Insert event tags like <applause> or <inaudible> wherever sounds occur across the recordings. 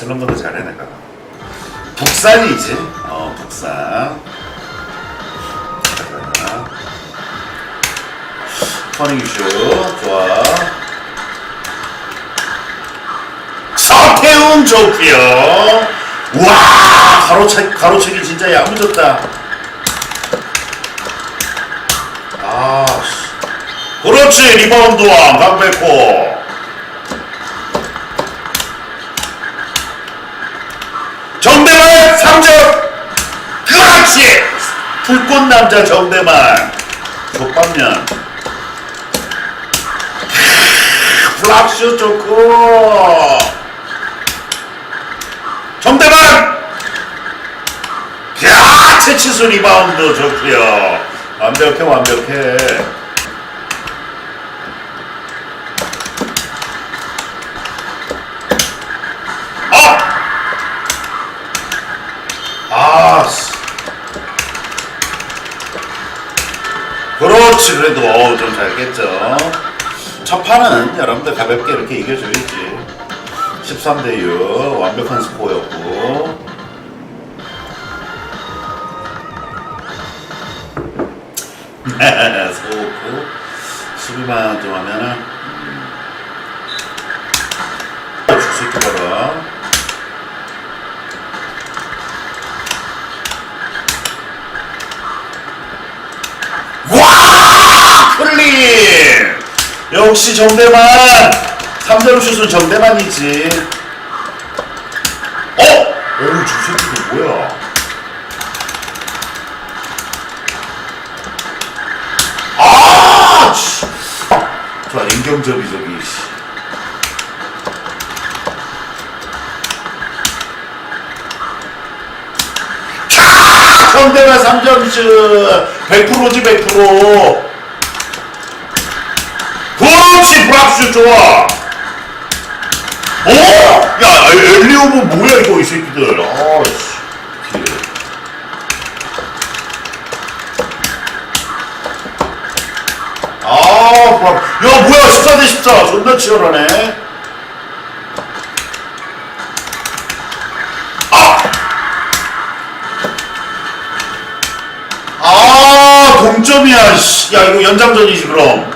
슬럼버도 잘해 내가. 북산이지. 어 북산. 슛 좋아. 서태웅 좋고요. 와 가로채 가로채기 진짜 야무졌다. 아, 씨. 그렇지 리바운드왕 강백호. 3점. 그렇지. 불꽃 남자 정대만. 족밥면. 플락슛 좋고. 정대만. 야 채치수 리바운드 좋고요. 완벽해 완벽해. 그렇지, 그래도, 어우, 좀 잘겠죠. 첫 판은 여러분들 가볍게 이렇게 이겨줘야지. 13대6, 완벽한 스코어였고. <laughs> 소고 수비만 좀 하면은, 음. 줄수 있게 봐라. 와! 클린! 역시 정대만! 3점 슛은 정대만이지. 어? 어우, 저 새끼들 뭐야? 아! 씨. 좋아, 인경접이 저기! 정대만 3점 슛! 100%지, 100%. 브락스 좋아. 오! 야 엘리오브 뭐야 이거 이 새끼들. 아씨. 아 브락 야 뭐야 14대 14 존나 치열하네. 아! 아 동점이야 씨. 야 이거 연장전이지 그럼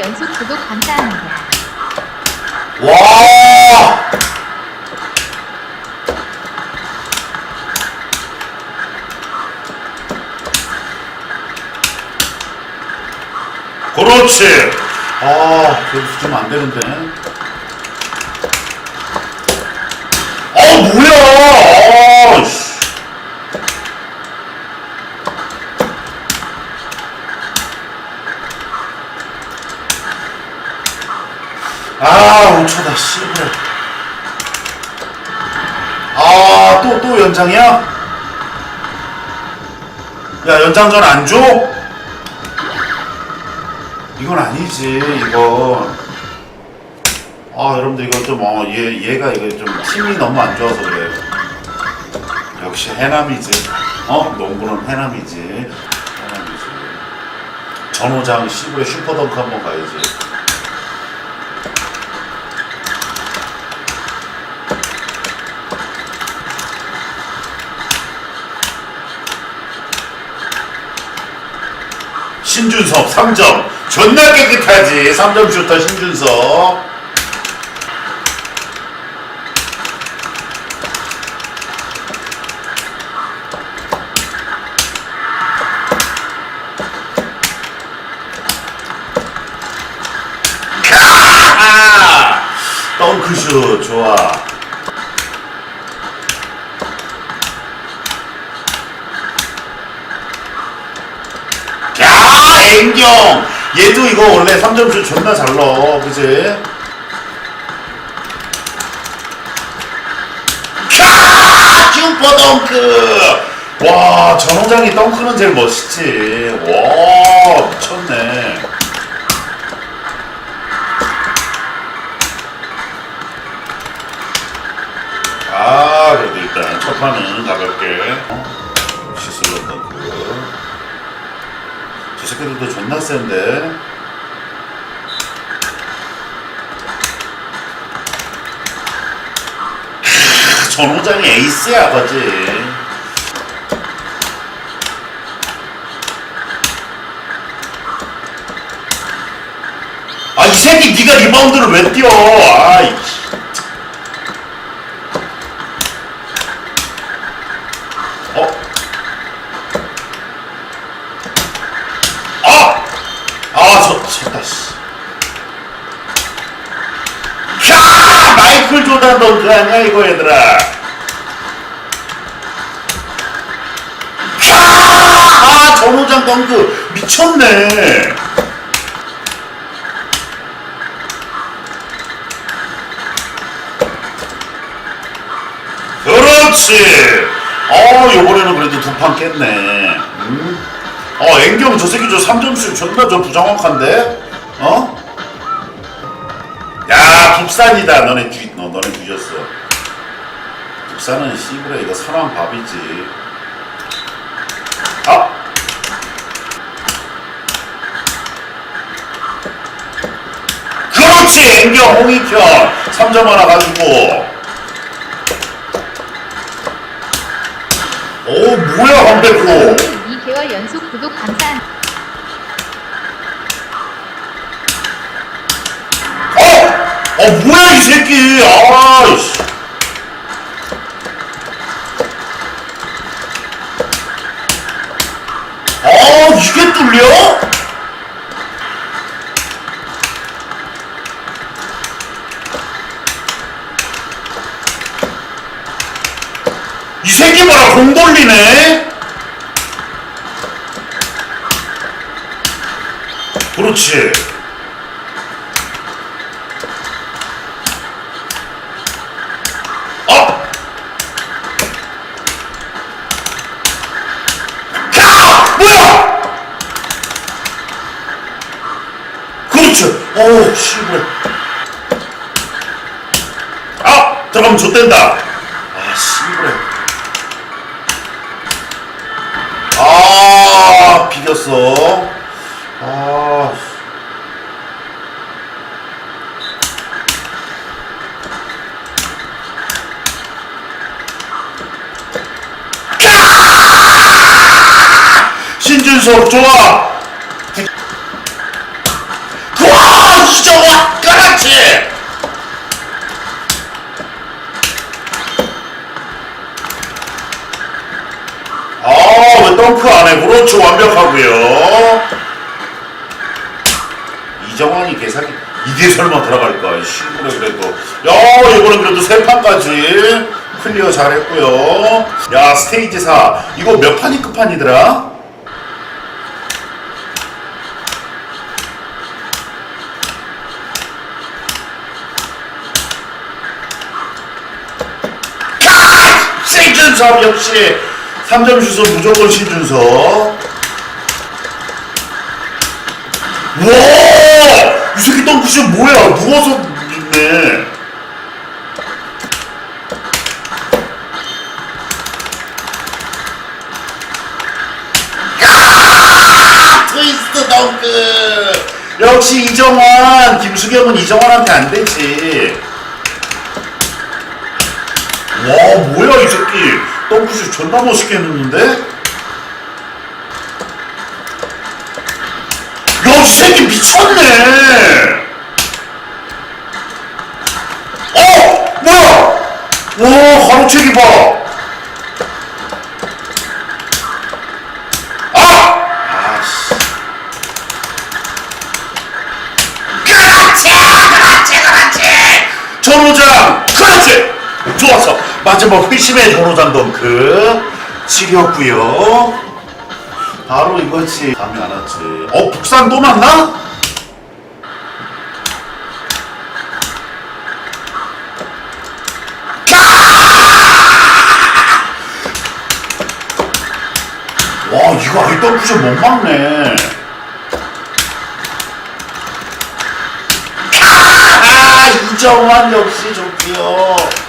연속 구독 감사합니다. 와! 그렇지. 아, 저기서 좀안 되는데. 어, 뭐야! 아, 5초다, 씨발. 아, 또, 또 연장이야? 야, 연장전 안 줘? 이건 아니지, 이건. 아, 여러분들, 이거 좀, 어, 얘, 얘가 이거 좀 힘이 너무 안 좋아서 그래. 역시 해남이지. 어? 농구는 해남이지. 해남이지. 전호장 시부의 슈퍼덩크 한번 가야지. 신준섭 3점. 존나 깨끗하지. 3점 슈터 신준섭 앵경. 얘도 이거 원래 3점슛 존나 잘 넣어. 그지? 캬! 슈퍼 덩크! 와, 전호장이 덩크는 제일 멋있지. 와, 미쳤네. 아, 그래도 일단 첫 판은 가볍게. 어? 시슬러 덩크. 저 새끼들도 존나 센데. 전호장이 에이스야, 아버지. 아, 이 새끼 니가 리마운드를 왜 뛰어? 아니야, 이거, 얘들아. 캬! 아, 전호장 덩크. 미쳤네. 그렇지. 어, 요번에는 그래도 두 판 깼네. 음. 어, 앵경 저 새끼 저 3점슛 존나 저 부정확한데? 어? 야, 국산이다. 너네 뒤, 너, 너네 뒤졌어. 국산은 씨부레 이거 사람 밥이지. 아! 그렇지! 앵경 홍익현 3점 하나 가지고. 오, 뭐야, 황백호. 2개월 연속 구독 감사합니다. 어! 어 뭐야 이 새끼 아이씨 아 이게 뚫려? 이 새끼 봐라 공 돌리네 그렇지 어우, 씨발. 아! 잠깐만, 좆된다. 아, 씨발. 아, 비겼어. 아, 신준석 좋아. 덩크 안 해? 그렇죠 완벽하고요. 이정환이 개사기 이게 설마 들어갈까? 이 신문에 그래도 야 이번엔 그래도 세 판까지 클리어 잘했고요. 야 스테이지 4 이거 몇 판이 끝판이더라? 신준섭 역시 3점 슛은 무조건 신준섭 와! 이 새끼 덩크슛 뭐야? 누워서 있네. 야! 트위스트 덩크! 역시 이정환! 김수경은 이정환한테 안 되지. 와, 뭐야, 이 새끼. 덩크슛 존나 멋있게 했는데? 야, 이 새끼 미쳤네! 어! 뭐야! 와, 가로채기 봐! 좋았어! 마지막 회심의 전호장 덩크. 치렸구요 바로 이거지. 감이 안 왔지. 어, 북산 또 만나? 와, 이거 아이돌 쿠션 못 막네. 아, 이정환 역시 좋지요.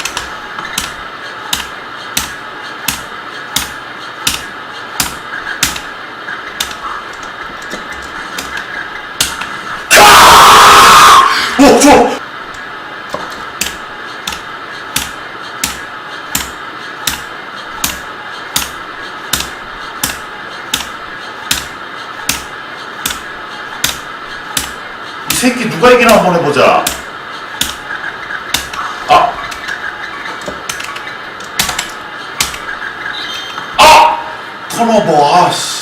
오, 좋아. 이 새끼 누가 이기나 한번 해보자. 아. 아! 턴오버, 아씨.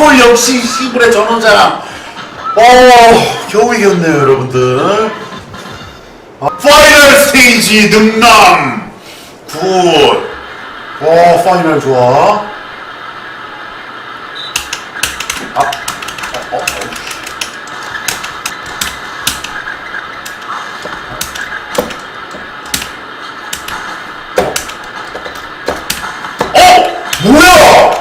큰 짱골 역시 시불의 전원자랑. 어 겨우 이겼네요 여러분들. 아, 파이널 스테이지 능남. 굿 와 파이널 좋아 아, 어, 어, 어. 어? 뭐야?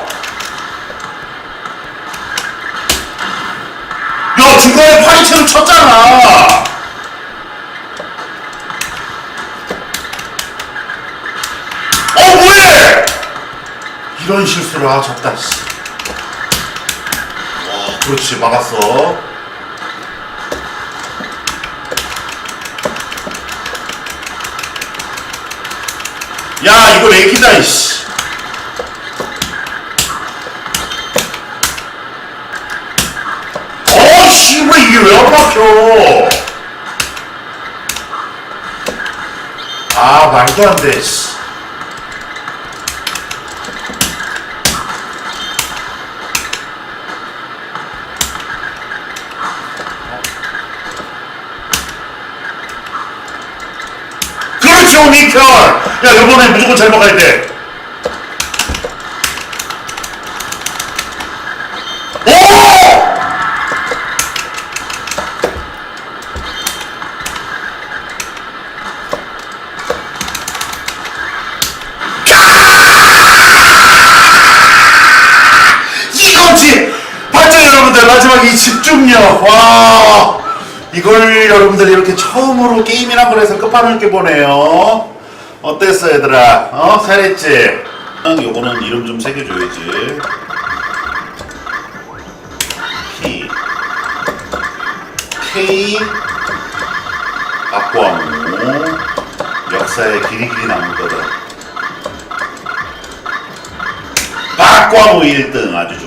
야 파이팅을 쳤잖아. 어 뭐해? 이런 실수를 아 졌다 씨. 와 그렇지 막았어. 야 이거 렉이다 이씨 어 씨발 이게 왜 안 막혀? 아 말도 안 돼 씨. 그렇죠 미켈 야 이번에 무조건 잘 먹어야 돼 마지막 이 집중력. 와. 이걸 여러분들이 이렇게 처음으로 게임이란 걸 해서 끝판을 이렇게 보네요. 어땠어 얘들아? 어? 잘했지? 응, 요거는 이름 좀 새겨줘야지. P K. 악과무 역사에 길이 길이 남을 거다 박과무 1등. 아주